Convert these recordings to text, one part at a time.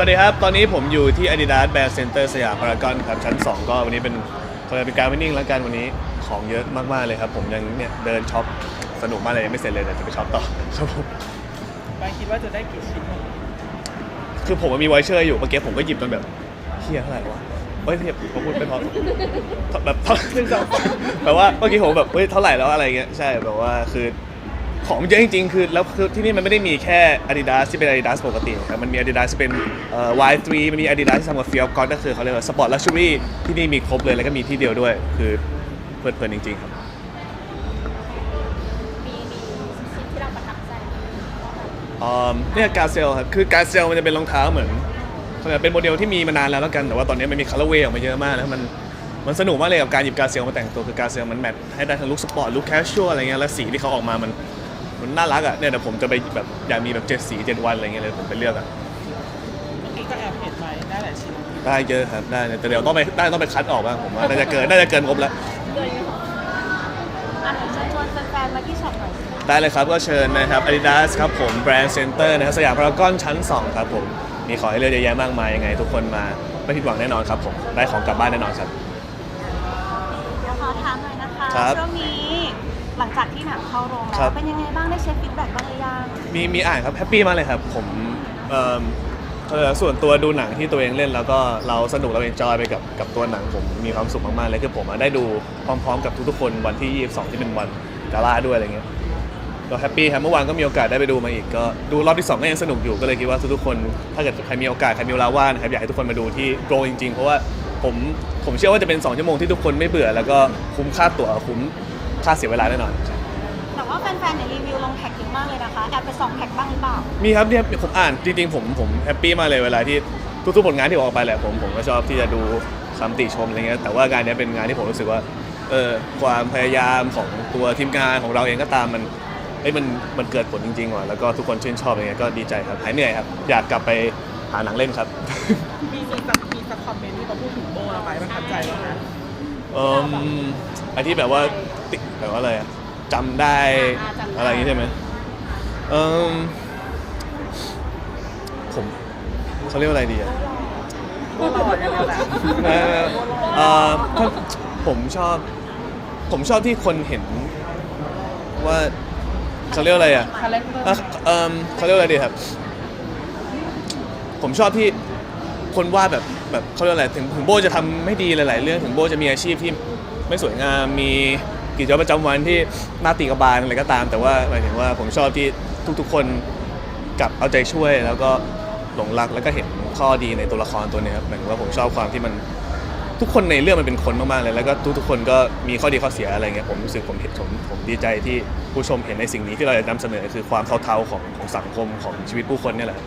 สวัสดีครับ ตอนนี้ผมอยู่ที่ Adidas Brand Center สยามพารากอนครับ ชั้น 2 ก็วันนี้เป็นเขาเรียกเป็นการวิ่งแล้วกันวันนี้ของเยอะมาก ๆ เลยครับ ผมยังเนี่ยเดินช็อปสนุกมากเลยยังไม่เสร็จเลยแต่จะไปช็อปต่อครับผมบางคิดว่าจะได้กี่ชิ้นคือผมมันมีไวเชอร์อยู่เมื่อกี้ผมก็หยิบจนแบบเฮียเท่าไหร่วะเฮ้ยเทียบผมพูดไม่พอแบบเท่าหนึ่งสองแบบว่าเมื่อกี้ผมแบบเฮ้ยเท่าไหร่แล้วอะไรเงี้ยใช่แบบว่าคือ ของเยอะจริงๆ คือแล้วคือที่นี่มันไม่ได้มีแค่ Adidas ที่เป็น Adidas ปกติครับมันมี Adidas ที่เป็นเอ่อ Y3 มันมี Adidas ที่ทำกับ Field g o d ก็คือเขาเรียกว่า Sport Luxury ที่นี่มีครบเลยแล้วก็มีที่เดียวด้วย คือเพลินๆจริงๆครับ มีมีชิ้นที่เราประทับใจอืมเนี่ยการเซลครับคือการเซลมันจะเป็นรองเท้าเหมือนเขาเรียกเป็นโมเดลที่มีมานานแล้วแล้วกันแต่ว่าตอนนี้มันมีคัลเลอร์เวย์ออกมาเยอะมากแล้วมันมันสนุกมากเลยกับการหยิบการเซลมาแต่งตัวคือการเซลมันแมทให้ได้ทั้งลุคสปอร์ตลุคแคชชวลอะไรเงี้ยแล้วสีที่เขาออกมามัน มันน่ารักอะเนี่ยเดี๋ยวผมจะไปแบบอยากมีแบบเจ็ดสีเจ็ดวันอะไรเงี้ยเลยผมไปเลือกอะเมื่อกี้ก็แอบเห็นไหมได้หลายชิ้นได้เยอะครับได้แต่เดี๋ยวต้องไปได้ต้องไปคัดออกบ้างผมว่าน่าจะเกินน่าจะเกินงบแล้วเกินไหมคะอะเชิญชวนแฟนๆมาที่ช็อปหน่อยสิได้เลยครับก็เชิญนะครับ Adidas ครับผมแบรนด์เซ็นเตอร์นะครับสยามพารากอนชั้น 2 ครับผม มีของให้เลือกเยอะแยะมากมายยังไง ทุกคนมาไม่ผิดหวังแน่นอนครับผม ได้ของกลับบ้านแน่นอนครับ เดี๋ยวขอถามหน่อยนะคะครับ ช่วงนี้ หลังจากที่หนังเข้าโรงแล้ครัวบ เป็นยังไงบ้างได้เช็คฟีดแบ็กบ้างหรือยังมีมีอ่านครับแฮปปี้มากเลยครับ ผมเอิ่มเอ่อส่วนตัวดูหนังที่ตัวเองเล่นแล้วก็เราสนุกเราเอนจอยไปกับกับตัวหนังผมมีความสุขมากๆเลยคือผมอะได้ดูพร้อมๆ กับทุกๆคนวันที่ 22 ที่เป็นวันกาล่าด้วยอะไรเงี้ยก็แฮปปี้ครับเมื่อวานก็มีโอกาสได้ไปดูมาอีกก็ดูรอบที่2ก็ยังสนุกอยู่ก็เลยคิดว่าทุกๆคน ถ้าเกิดใครมีโอกาสใครมีเวลาว่างนะครับอยากให้ทุกคนมาดูที่โกลจริงๆ เพราะว่าผมผมเชื่อว่าจะเป็น2ชั่วโมงที่ทุกคนไม่เบื่อแล้วก็คุ้มค่าตั๋วคุ้ม ค่าเสียเวลาแน่นอน แต่ว่าแฟนๆเนี่ยรีวิวลงแท็กเยอะมากเลยนะคะแอบไปส่องแท็กบ้างหรือเปล่า มีครับเนี่ยผมอ่านจริงๆผมผมแฮปปี้มากเลยเวลาที่ทุกๆผลงานที่ออกไปแหละผมผมก็ชอบที่จะดูคำติชมอะไรเงี้ยแต่ว่างานเนี้ยเป็นงานที่ผมรู้สึกว่าเออความพยายามของตัวทีมงานของเราเองก็ตามมันเอ้ยมันมันเกิดผลจริงๆว่ะแล้วก็ทุกคนชื่นชอบอะไรเงี้ยก็ดีใจครับหายเหนื่อยครับอยากกลับไปหาหนังเล่นครับ มีมีสักมีสักคอมเมนต์ที่เขาพูดถึงโบเราไปประทับใจบ้างนะ เอ่มไอที่แบบว่า ติแบบว่าอะไรอะจำได้อะไรอย่างงี้ใช่ไหมเอ่มผมเขาเรียกว่าอะไรดีอะ โบหล่อยังไงล่ะเอ่อเอ่อถ้าผมชอบ ผมชอบที่คนเห็นว่าเขาเรียกว่าอะไรอะคาแรคเตอร์อะเอิ่มเขาเรียกว่าอะไรดีครับ ผมชอบที่คนวาดแบบแบบเขาเรียกว่าอะไรถึงถึงโบจะทำไม่ดีหลาย ๆ เรื่องถึงโบจะมีอาชีพที่ไม่สวยงามมี กิจวัตรประจำวันที่หน้าตีกระบาลอะไรก็ตาม แต่ว่าหมายถึงว่าผมชอบที่ทุกๆคนกลับเอาใจช่วย แล้วก็หลงรักแล้วก็เห็นข้อดีในตัวละครตัวเนี้ยครับหมายถึงว่าผมชอบความที่มันทุกคนในเรื่องมันเป็นคนมากๆเลยแล้วก็ทุกๆคนก็มีข้อดีข้อเสียอะไรเงี้ยผมรู้สึกผมเห็นผมผมดีใจที่ผู้ชมเห็นในสิ่งนี้ที่เราจะนำเสนอคือความเท่าๆของของสังคมของชีวิตผู้คนเนี่ยแหละ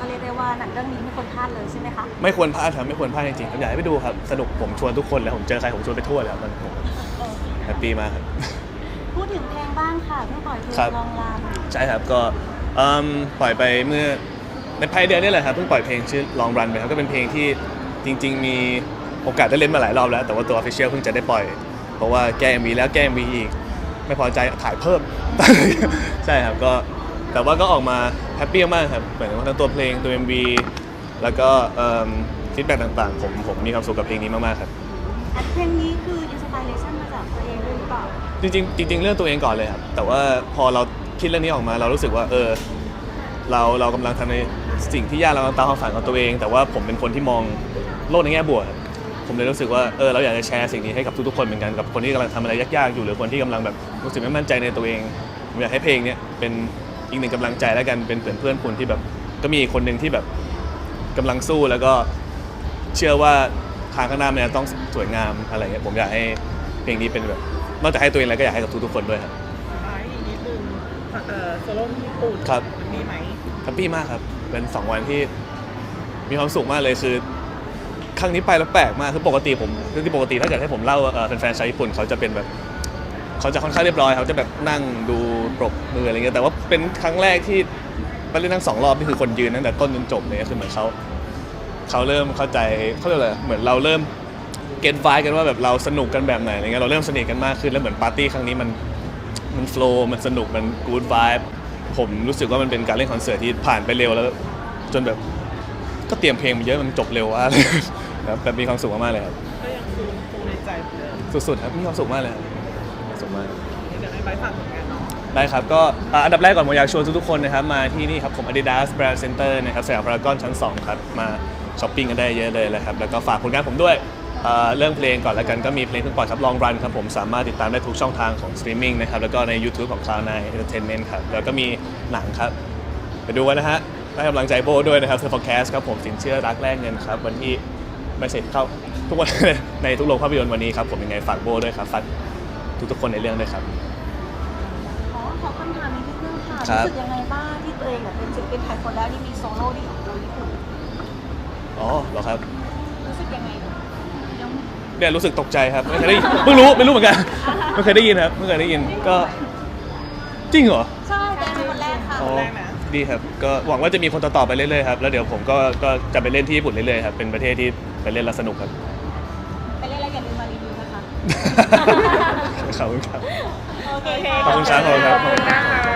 ก็เรียกได้ว่าหนังเรื่องนี้ไม่ควรพลาดเลยใช่ไหมคะ ไม่ควรพลาดครับไม่ควรพลาดจริงๆผมอยากให้ไปดูครับ สนุกผมชวนทุกคนเลยผมเจอใครผมชวนไปทั่วเลยครับตอนนี้ผม แฮปปี้มากครับ พูดถึงเพลงบ้างค่ะเพิ่งปล่อยเพลงครับ ลองลามใช่ครับก็เอิ่มปล่อยไปเมื่อในภายเดือนนี่แหละครับเพิ่งปล่อยเพลงชื่อ Long Run ไปครับก็เป็นเพลงที่จริง ๆ มีโอกาสได้เล่นมาหลายรอบแล้ว แต่ว่าตัว Official เพิ่งจะได้ปล่อย เพราะว่าแก้ MV แล้วแก้ MV อีก ไม่พอใจถ่ายเพิ่ม ใช่ครับก็แต่ว่าก็ออกมาแฮปปี้มากครับเหมือนว่าทั้งตัวเพลงตัว MV แล้วก็ฟีดแบ็กต่างๆ ผมผมมีความสุขกับเพลงนี้มากๆครับ อันเพลงนี้คืออิน สปิเรชันมาจากตัวเองด้วยหรือเปล่าจริงๆจริงๆเรื่องตัวเองก่อนเลยครับแต่ว่าพอเราคิดเรื่องนี้ออกมา เรารู้สึกว่าเออเราเรากำลังทำในสิ่งที่ยากเรากำลังตามความฝันของตัวเอง แต่ว่าผมเป็นคนที่มองโลกในแง่บวกครับผมเลยรู้สึกว่าเออเราอยากจะแชร์สิ่งนี้ให้กับทุกๆคนเหมือนกันกับคนที่กำลังทำอะไรยากๆอยู่หรือคนที่กำลังแบบรู้สึกไม่มั่นใจในตัวเองผมอยากให้เพลงเนี้ยเป็นอีกหนึ่งกำลังใจแล้วกันเป็นเพื่อนเพื่อนๆคุณที่แบบก็มีอีกคนหนึ่งที่แบบกำลังสู้แล้วก็เชื่อว่า ทางข้างหน้ามันจะต้องสวยงามอะไรเงี้ยผมอยากให้เพลงนี้เป็นแบบนอกจากให้ตัวเองแล้วก็อยากให้กับทุกๆคนด้วยครับไอ้อีกนิดนึงเอ่อโซโล่ญี่ปุ่นครับมีไหมแฮปปี้มากครับ เป็น 2 วันที่มีความสุขมากเลยคือ ครั้งนี้ไปแล้วแปลกมากคือปกติผมคือที่ปกติถ้าเกิดให้ผมเล่าเอ่อแฟนๆชาวญี่ปุ่นเขาจะเป็นแบบเขาจะค่อนข้างเรียบร้อยเขาจะแบบนั่งดูปรบมืออะไรเงี้ยแต่ว่าเป็นครั้งแรกที่ไปเล่นทั้งสองรอบนี่คือคนยืนตั้งแต่ต้นจนจบเลยคือเหมือนเขา เขาเริ่มเข้าใจเขาเรียกอะไรเหมือนเราเริ่มเก็ตไฟกันว่าแบบเราสนุกกันแบบไหนอะไรเงี้ยเราเริ่มสนิทกันมากขึ้นแล้วเหมือนปาร์ตี้ครั้งนี้มันมันโฟล์มันสนุกมันกู๊ดไวบ์ผมรู้สึกว่ามันเป็นการเล่นคอนเสิร์ตที่ผ่านไปเร็วแล้ว จนแบบก็เตรียมเพลงมาเยอะมันจบเร็วมากเลยครับแบบมีความสุขมากๆเลยครับก็ยังคงคงในใจเหมือนเดิมสุดๆครับมีความสุขมากเลยครับมีความสุขมาก เดี๋ยวให้ไปฝากผลงานเนาะได้ครับก็อ่าอันดับแรกก่อนผมอยากชวนทุกๆคนนะครับ มาที่นี่ครับผม Adidas Brand Center นะครับสยามพารากอนชั้น 2 ครับ มา ช้อปปิ้งกันได้เยอะเลยนะครับแล้วก็ฝากผลงานผมด้วยอ่าเรื่องเพลงก่อนแล้วกันก็มีเพลงเพิ่งปล่อยครับ Long Run ครับผมสามารถติดตามได้ทุกช่องทางของสตรีมมิ่งนะครับแล้วก็ใน YouTube ของ Cloud9 Entertainment ครับแล้วก็มีหนังครับ ไปดูกันนะฮะให้กำลังใจโบด้วยนะครับ The Forecast ครับผมสินเชื่อรักแรกเงินครับ วันที่ไม่เสร็จเข้าทุกวัน ในทุกโรงภาพยนตร์วันนี้ครับ ผมยังไงฝากโบด้วยครับฝากทุกๆคนในเรื่องด้วยครับอ๋อขอคำถามนิดนึงค่ะ ครับ รู้สึกยังไงบ้างที่ตัวเองเนี่ยเป็นศิลปินไทยคนแรกที่มีโซโล่เดี่ยวโดยญี่ปุ่น อ๋อเหรอครับรู้สึกยังไงยังเนี่ยรู้สึกตกใจครับไม่เคยได้ยินเพิ่งรู้ไม่รู้เหมือนกันไม่เคยได้ยินครับไม่เคยได้ยินก็จริงเหรอใช่แต่เป็นคนแรกค่ะอ๋อดีครับก็หวังว่าจะมีคนต่อๆไปเรื่อยๆครับแล้วเดี๋ยวผมก็ก็จะไปเล่นที่ญี่ปุ่นเรื่อยๆครับเป็นประเทศที่ไปเล่นแล้วสนุกครับ ไปเล่นอะไรอย่าลืมมารีวิวนะคะ ขอบคุณครับ โอเค ขอบคุณครับขอบคุณครับ ขอบคุณนะคะ